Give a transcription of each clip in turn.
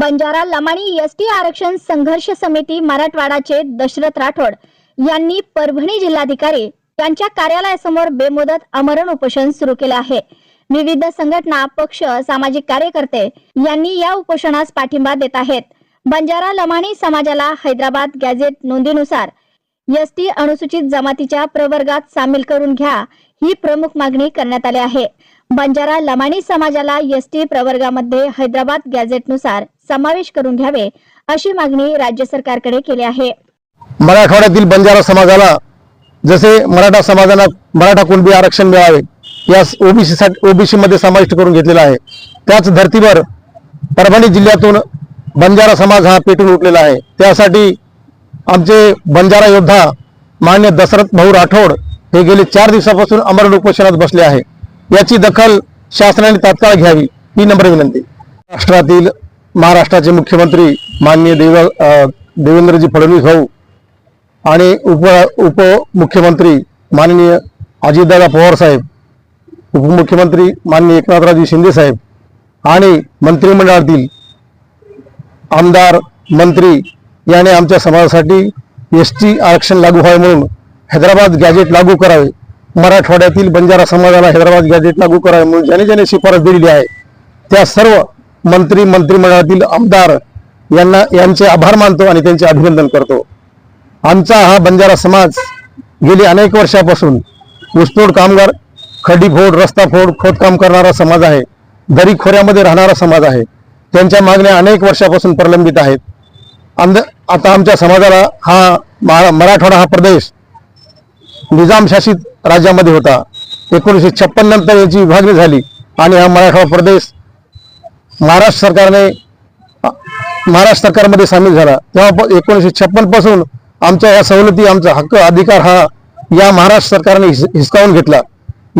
Banjara Lamani ST आरक्षण संघर्ष समिती मराठवाडाचे दशरथ राठोड यांनी परभणी जिल्हाधिकारी यांच्या कार्यालयासमोर बेमुदत आमरण उपोषण सुरू केले आहे. विविध संघटना पक्ष सामाजिक कार्यकर्ते यांनी या उपोषणास पाठिंबा देत आहेत. बंजारा लमाणी समाजाला हैदराबाद गॅझेट नोंदीनुसार एसटी अनुसूचित जमातीच्या प्रवर्गात सामील करून घ्या ही प्रमुख मागणी करण्यात आली आहे. बंजारा लमाणी समाजाला एसटी प्रवर्गामध्ये हैदराबाद गॅझेटनुसार समावेश करून घ्यावे अशी मागणी राज्य सरकारकडे केली आहे. मराठवाड्यातील बंजारा समाजाला जसे मराठा समाजाला मराठा कुणबी आरक्षण मिळावे या ओबीसी साठी ओबीसी मध्ये समाविष्ट करून घेतलेला आहे. त्याच धर्तीवर परभणी जिल्ह्यातून बंजारा समाज हा पेटून उठलेला आहे. त्यासाठी आमचे बंजारा योद्धा मान्य दशरथ भाऊ राठोड हे गेले चार दिवसापासून अमरण उपोषणात बसले आहे. याची दखल शासनाने तात्काळ घ्यावी ही नम्र विनंती. राष्ट्रातील महाराष्ट्राचे मुख्यमंत्री माननीय देव देवेंद्रजी फडणवीस भाऊ आणि उप उपमुख्यमंत्री माननीय अजितदादा पवार साहेब उपमुख्यमंत्री माननीय एकनाथरावजी शिंदे साहेब आणि मंत्रिमंडळातील आमदार मंत्री याने आमच्या समाजासाठी एस टी आरक्षण लागू व्हावे म्हणून हैदराबाद गॅजेट लागू करावे. मराठवाड्यातील बंजारा समाजाला हैदराबाद गॅजेट लागू करावे म्हणून ज्याने ज्याने शिफारस दिलेली आहे त्या सर्व मंत्री मंत्रिमंडळातील आमदार यांना यांचे आभार मानतो आणि त्यांचे अभिनंदन करतो. आमचा हा बंजारा समाज गेली अनेक वर्षापासून ऊसतोड कामगार खडी फोड रस्ता फोड खोदकाम करणारा समाज आहे दरी खोऱ्यामध्ये राहणारा समाज आहे. त्यांच्या मागण्या अनेक वर्षापासून प्रलंबित आहेत. अंध आता आमच्या समाजाला हा महा- मराठवाडा हा प्रदेश निजामशासित राज्यामध्ये होता. एकोणीसशे छप्पन नंतर याची विभागणी झाली आणि हा मराठवाडा प्रदेश महाराष्ट्र सरकारने महाराष्ट्र सरकारमध्ये सामील झाला. तेव्हा एकोणीसशे छप्पनपासून आमच्या या सवलती आमचा हक्क अधिकार हा या महाराष्ट्र सरकारने हिसकावून घेतला.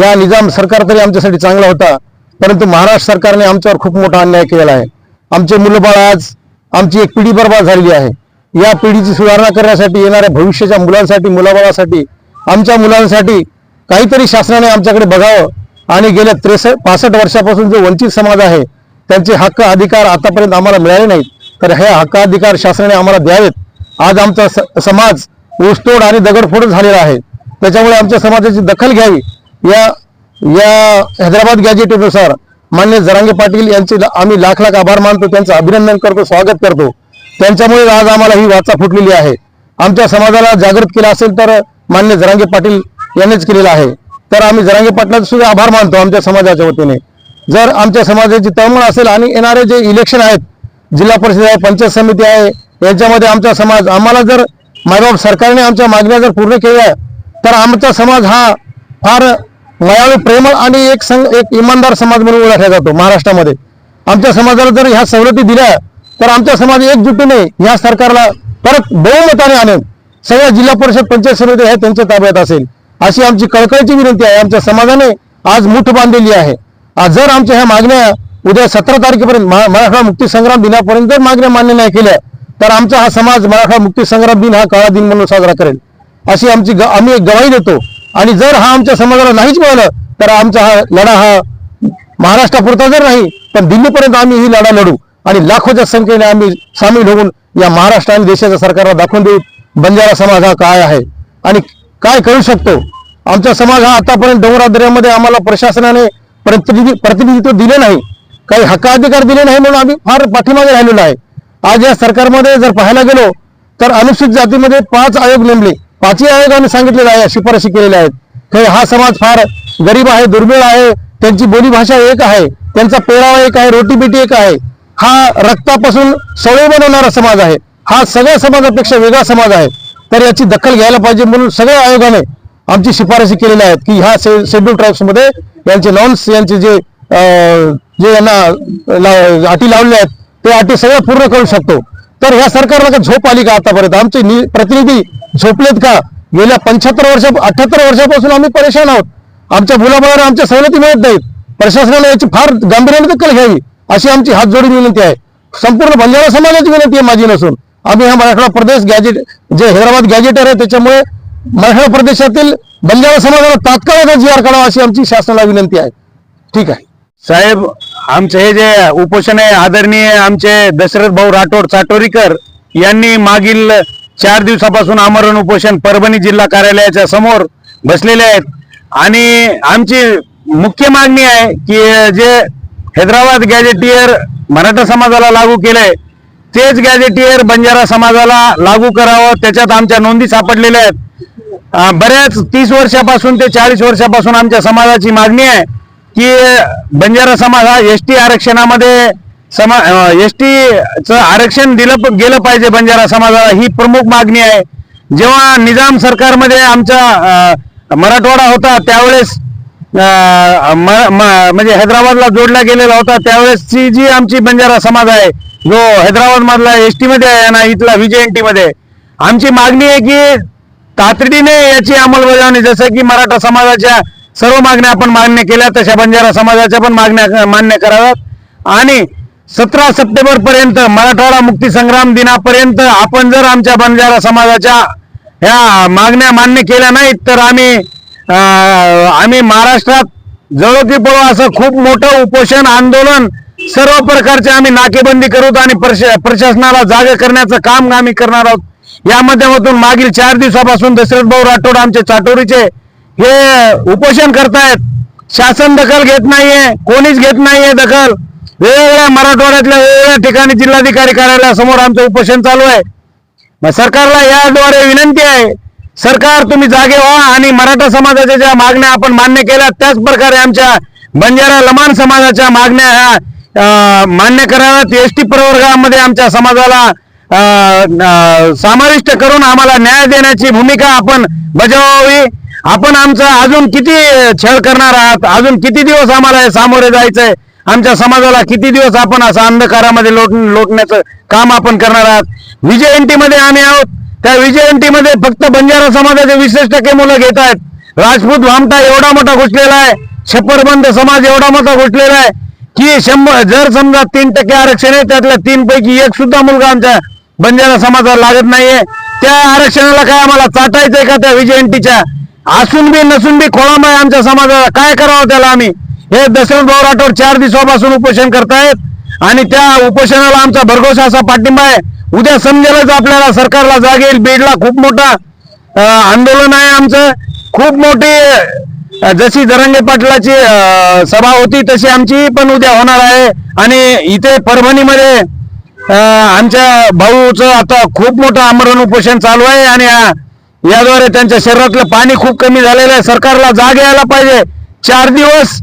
या निजाम सरकार तरी आमच्यासाठी चांगला होता परंतु महाराष्ट्र सरकारने आमच्यावर खूप मोठा अन्याय केलेला आहे. आमचे मुलंबाळ आज आमची एक पिढी बर्बाद झालेली आहे. या पिढीची सुधारणा करण्यासाठी येणाऱ्या भविष्याच्या मुलांसाठी मुलाबाळासाठी आमच्या मुलांसाठी काहीतरी शासनाने आमच्याकडे बघावं. आणि गेल्या त्रेस पासष्ट वर्षापासून जो वंचित समाज आहे त्यांचे हक्क अधिकार आतापर्यंत आम्हाला मिळाले नाहीत. तर हे हक्क अधिकार शासनाने आम्हाला द्यावेत. आज आमचा स- समाज ऊसतोड आणि दगडफोड झालेला आहे. त्याच्यामुळे आमच्या समाजाची दखल घ्यावी. या या हैदराबाद गॅजेटनुसार मान्य जरांगे पाटील यांचे आम्ही लाख लाख आभार मानतो. त्यांचं अभिनंदन करतो स्वागत करतो. त्यांच्यामुळे आज आम्हाला ही वाचा फुटलेली आहे. आमच्या समाजाला जागृत केलं असेल तर मान्य जरांगे पाटील यांनीच केलेलं आहे. तर आम्ही जरांगे पाटलाचे सुद्धा आभार मानतो आमच्या समाजाच्या वतीने. जर आमच्या समाजाची तळमळ असेल आणि येणारे जे इलेक्शन आहेत जिल्हा परिषद आहे पंचायत समिती आहे यांच्यामध्ये आमचा समाज आम्हाला जर मायबाप सरकारने आमच्या मागण्या जर पूर्ण केल्या तर आमचा समाज हा फार मयाळू प्रेमळ आणि एक संघ एक इमानदार समाज म्हणून ओळखला जातो महाराष्ट्रामध्ये. आमच्या समाजाला जर ह्या सवलती दिल्या तर आमचा समाज एकजुटीने ह्या सरकारला परत बहुमताने आणेल. सगळ्या जिल्हा परिषद पंचायत समिती ह्या त्यांच्या ताब्यात असेल. अशी आमची कळकळीची विनंती आहे. आमच्या समाजाने आज मुठ बांधलेली आहे. जर आमच्या ह्या मागण्या उद्या सतरा तारखेपर्यंत महा- मराठा मुक्ती संग्राम दिनापर्यंत जर मागण्या मान्य नाही केल्या तर आमचा हा समाज मराठा मुक्ती संग्राम दिन हा काळा दिन म्हणून साजरा करेल. अशी आमची ग- आम्ही एक गवाही देतो. आणि जर हा आमच्या समाजाला नाहीच मिळालं तर आमचा हा लढा हा महाराष्ट्रापुरता जर नाही पण दिल्लीपर्यंत आम्ही ही लढा लढू. आणि लाखोच्या संख्येने आम्ही सामील होऊन या महाराष्ट्र आणि देशाच्या सरकारला दाखवून देऊ. बंजारा समाज हा काय आहे? आणि काय करू शकतो? आमचा समाज हा आतापर्यंत डोंगरादऱ्यामध्ये आम्हाला प्रशासनाने प्रतिनिधी प्रतिनिधित्व दिले नाही. काही हक्काधिकार दिले नाही म्हणून आम्ही फार पाठीमागे राहिलेलो आहे. आज या सरकारमध्ये जर पाहायला गेलो तर अनुसूचित जातीमध्ये पाच आयोग नेमले. पाचही आयोगाने सांगितलेले आहे शिफारशी केलेल्या आहेत. काही हा समाज फार गरीब आहे दुर्मिळ आहे. त्यांची बोलीभाषा एक आहे. त्यांचा पेरावा एक आहे रोटीबिटी एक आहे. हा रक्तापासून सवय बनवणारा समाज आहे. हा सगळ्या समाजापेक्षा वेगळा समाज आहे. तर याची दखल घ्यायला पाहिजे म्हणून सगळ्या आयोगाने आमची शिफारशी केलेल्या आहेत की ह्या शेड्यूल ट्राईब्समध्ये यांचे नॉन्स यांचे जे जे यांना ला- अटी लावलेल्या आहेत ते अटी सगळ्या पूर्ण करू शकतो. तर ह्या सरकारला का झोप आली का आतापर्यंत? आमचे नि- प्रतिनिधी झोपलेत का? गेल्या पंच्याहत्तर वर्ष अठ्याहत्तर वर्षापासून आम्ही परेशान आहोत. आमच्या मुलाबाळांना आमच्या सवलती मिळत नाहीत. प्रशासनाने याची फार गांभीर्याने दखल घ्यावी अशी आमची हात जोडून विनंती आहे. संपूर्ण बंजारा समाजाची विनंती आहे माझी नसून. आम्ही हा मराठवाडा प्रदेश गॅजेट जे हैदराबाद गॅजेटर आहे त्याच्यामुळे मराठवाडा प्रदेशातील बंजारा समाजाला तात्काळ जीवार काढावा अशी आमची शासनाला विनंती आहे. ठीक आहे. साहेब आमचे हे जे उपोषण आहे आदरणीय आमचे दशरथ भाऊ राठोड चाटोरीकर यांनी मागील चार दिवसापासून आमरण उपोषण परभणी जिल्हा कार्यालयाच्या समोर बसलेले आहेत. आणि आमची मुख्य मागणी आहे की जे हैदराबाद गॅजेटियर मराठा समाजाला लागू केलंय तेच गॅजेटियर बंजारा समाजाला लागू करावं त्याच्यात आमच्या नोंदी सापडलेल्या आहेत. बऱ्याच तीस वर्षापासून ते चाळीस वर्षापासून आमच्या समाजाची मागणी आहे की बंजारा समाज हा एस टी आरक्षणामध्ये समा एस च आरक्षण दिलं गेलं पाहिजे बंजारा समाजाला ही प्रमुख मागणी आहे. जेव्हा निजाम सरकारमध्ये आमचा मराठवाडा होता त्यावेळेस म- म्हणजे हैदराबादला जोडला गेलेला होता त्यावेळेसची जी आमची बंजारा समाज आहे जो हैदराबाद मधला एस टी मध्ये आहे ना इथला विजयमध्ये आमची मागणी आहे की तातडीने याची अंमलबजावणी जसं की मराठा समाजाच्या सर्व मागण्या आपण मान्य केल्या तशा बंजारा समाजाच्या पण मागण्या मान्य कराव्यात. आणि सतरा सप्टेंबर पर्यंत मराठवाडा मुक्ती संग्राम दिनापर्यंत आपण जर आमच्या बंजारा समाजाच्या ह्या मागण्या मान्य केल्या नाहीत तर आम्ही आम्ही महाराष्ट्रात जळो की पळो असं खूप मोठं उपोषण आंदोलन सर्व प्रकारचे आम्ही नाकेबंदी करूत आणि प्रश- प्रशासनाला जागे करण्याचं काम आम्ही करणार आहोत. या माध्यमातून मागील चार दिवसापासून दशरथ भाऊ राठोड आमचे चाटोरीचे हे उपोषण करतायत. शासन दखल घेत नाहीये कोणीच घेत नाहीये दखल. वेगवेगळ्या मराठवाड्यातल्या वेगवेगळ्या ठिकाणी जिल्हाधिकारी कार्यालयासमोर आमचं उपोषण चालू आहे. मग सरकारला याद्वारे विनंती आहे सरकार तुम्ही जागे व्हा आणि मराठा समाजाच्या ज्या मागण्या आपण मान्य केल्या त्याच प्रकारे आमच्या बंजारा लमान समाजाच्या मागण्या ह्या मान्य कराव्यात. एस टी प्रवर्गामध्ये आमच्या समाजाला समाविष्ट करून आम्हाला न्याय देण्याची भूमिका आपण बजावावी. आपण आमचा अजून किती छळ करणार आहात? अजून किती दिवस आम्हाला हे सामोरे जायचंय? आमच्या समाजाला किती दिवस आपण असं अंधकारामध्ये लोट लोटण्याचं काम आपण करणार आहात? विजयमध्ये आम्ही आहोत. त्या विजयमध्ये फक्त बंजारा समाजाचे विशेष टक्के मुलं घेत आहेत. राजपूत भामटा एवढा मोठा घुसलेला आहे. छप्परबंद समाज एवढा मोठा घुसलेला आहे. की शंभर जर समजा तीन टक्के आरक्षण आहे त्यातल्या तीन पैकी एक सुद्धा मुलगा आमच्या बंजारा समाजाला लागत नाहीये. त्या आरक्षणाला काय आम्हाला चाटायचंय का त्या विजयंतीच्या असून बी नसून बी खोळंबा आहे आमच्या समाजाला काय करावं त्याला आम्ही? हे दशरथ भाऊ राठोड चार दिवसापासून उपोषण करतायत आणि त्या उपोषणाला आमचा भरघोस असा पाठिंबा आहे. उद्या समजेलच आपल्याला सरकारला जाग येईल. बीडला खूप मोठा आंदोलन आहे आमचं. खूप मोठी जशी जरंगे पाटलाची सभा होती तशी आमची पण उद्या होणार आहे. आणि इथे परभणीमध्ये आमच्या भाऊचं आता खूप मोठं आमरण उपोषण चालू आहे आणि याद्वारे त्यांच्या शरीरातलं पाणी खूप कमी झालेलं आहे. सरकारला जाग यायला पाहिजे. चार दिवस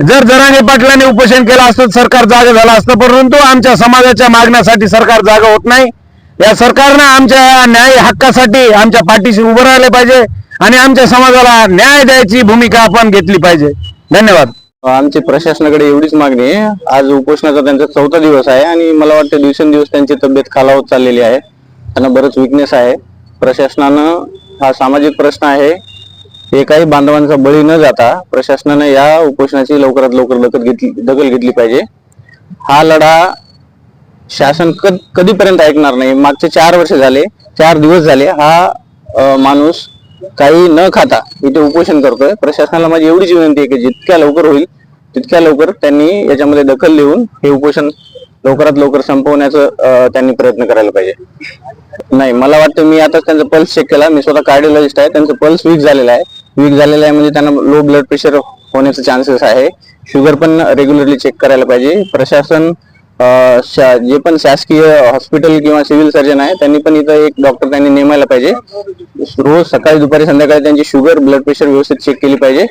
जर जरांगे पाटलांनी उपोषण केलं असतं सरकार जागा झालं असतं. परंतु आमच्या समाजाच्या मागण्यासाठी सरकार जागा होत नाही. या सरकारनं आमच्या न्याय हक्कासाठी आमच्या पाठीशी उभं राहिले पाहिजे आणि आमच्या समाजाला न्याय द्यायची भूमिका आपण घेतली पाहिजे. धन्यवाद. आमची प्रशासनाकडे एवढीच मागणी आहे. आज उपोषणाचा त्यांचा चौथा दिवस आहे आणि मला वाटतं दिवसेंदिवस त्यांची तब्येत खालावत चाललेली आहे. त्यांना बरंच विकनेस आहे. प्रशासनानं हा सामाजिक प्रश्न आहे. एकाही बांधवांचा बळी न जाता प्रशासनानं या उपोषणाची लवकरात लवकर दखल घेतली दखल घेतली पाहिजे. हा लढा शासन कधीपर्यंत ऐकणार नाही. मागचे चार वर्ष झाले चार दिवस झाले हा माणूस काही न खाता इथे उपोषण करतोय. प्रशासनाला माझी एवढीच विनंती आहे की जितक्या लवकर होईल तितक्या लवकर त्यांनी याच्यामध्ये दखल देऊन हे उपोषण लवकरात लवकर संपवण्याचं त्यांनी प्रयत्न करायला पाहिजे. नाही मला वाटतं मी आता त्यांचा पल्स चेक केला. मी स्वतः कार्डिओलॉजिस्ट आहे. त्यांचं पल्स वीक झालेला आहे. वीक झालेला आहे म्हणजे त्यांना लो ब्लड प्रेशर होण्याचे चान्सेस आहे. शुगर पण रेग्युलरली चेक करायला पाहिजे. प्रशासन शा- जे पण शासकीय हॉस्पिटल किंवा सिव्हिल सर्जन आहे त्यांनी पण इथं एक डॉक्टर त्यांनी नेमायला पाहिजे. रोज सकाळी दुपारी संध्याकाळी त्यांची शुगर ब्लड प्रेशर व्यवस्थित चेक केली पाहिजे.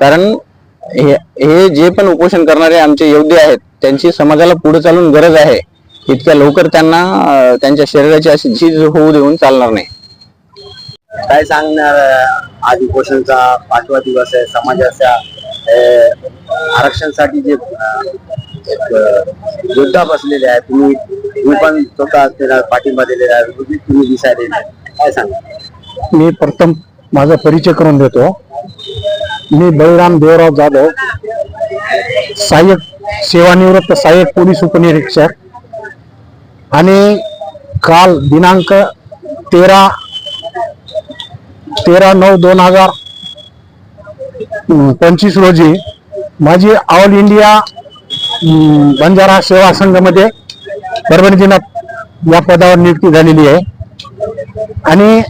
कारण हे जे पण उपोषण करणारे आमचे योद्धे आहेत त्यांची समाजाला पुढे चालून गरज आहे. इतक्या लवकर त्यांना त्यांच्या शरीराची अशी झीज होऊ देऊन चालणार नाही. काय सांगणार आज उपोषणचा पाचवा दिवस आहे समाजाच्या आरक्षणसाठी आरक्षणासाठी जे एक योद्धा बसलेले आहे तुम्ही तुम्ही पण स्वतः त्याला पाठिंबा दिलेला आहे. तुम्ही दिसायला काय सांगा मी प्रथम माझा परिचय करून देतो. मी बळीराम देवराव जाधव सहाय्यक सेवानिवृत्त सहाय्यक पोलीस उपनिरीक्षक. आणि काल दिनांक तेरा तेरा नऊ दोन हजार पंचवीस रोजी माझी ऑल इंडिया बंजारा सेवा संघामध्ये परभणी जिल्ह्यात या पदावर नियुक्ती झालेली आहे. आणि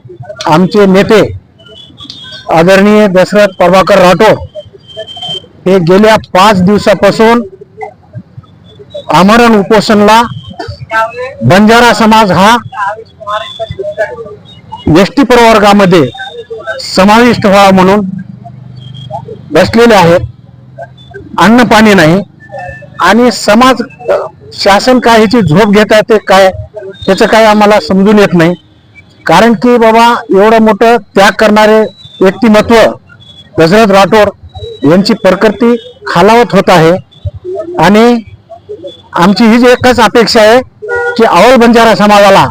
आमचे नेते आदरणीय दशरथ प्रभाकर राठोड हे गेल्या पाच दिवसापासून आमरण उपोषणला बंजारा समाज हा एस प्रवर्गामध्ये समाविष्ट व्हावा म्हणून बसलेले आहेत. अन्न पाणी नाही. आणि समाज शासन काय ह्याची झोप घेत आहे ते काय त्याचं काय आम्हाला समजून येत नाही. कारण की बाबा एवढं मोठं त्याग करणारे व्यक्तिमत्व दशरथ राठोड यांची प्रकृती खालावत होत आहे. आणि आमची ही जी एकच अपेक्षा आहे की अवल बंजारा समाजाला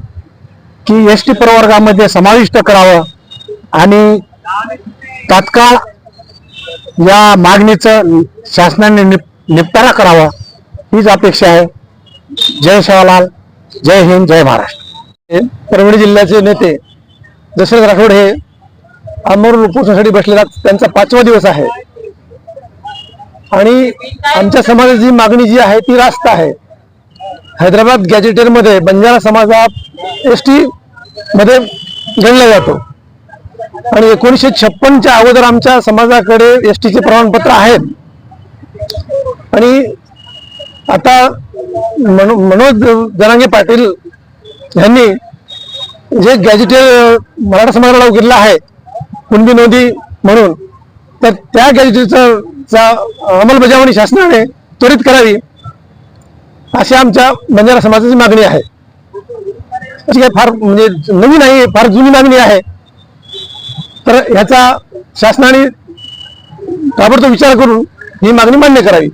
की एस टी प्रवर्गामध्ये समाविष्ट करावं. आणि तात्काळ या मागणीचं शासनाने निप निपटारा करावा. हीच अपेक्षा आहे. जय शिवलाल जय हिंद जय महाराष्ट्र. परभणी जिल्ह्याचे नेते दशरथ राठोड हे आमरण उपोषणासाठी बसलेला त्यांचा पाचवा दिवस आहे. आणि आमच्या समाजाची मागणी जी आहे ती रास्त आहे. हैदराबाद गॅजेटेरमध्ये बंजारा समाज हा एस टी मध्ये गणला जातो. आणि एकोणीसशे छप्पनच्या अगोदर आमच्या समाजाकडे एस टीचे प्रमाणपत्र आहेत. आणि आता मनो मनोज जरांगे पाटील यांनी जे गॅजेटेर मराठा समाजाला उघडला आहे कुणबी नोंदी म्हणून तर त्या गॅजेटचा चा अंमलबजावणी शासनाने त्वरित करावी अशी आमच्या बंजारा समाजाची मागणी आहे. अशी काही फार म्हणजे नवीन आहे फार जुनी मागणी आहे. तर ह्याचा शासनाने ताबडतोब विचार करून ही मागणी मान्य करावी.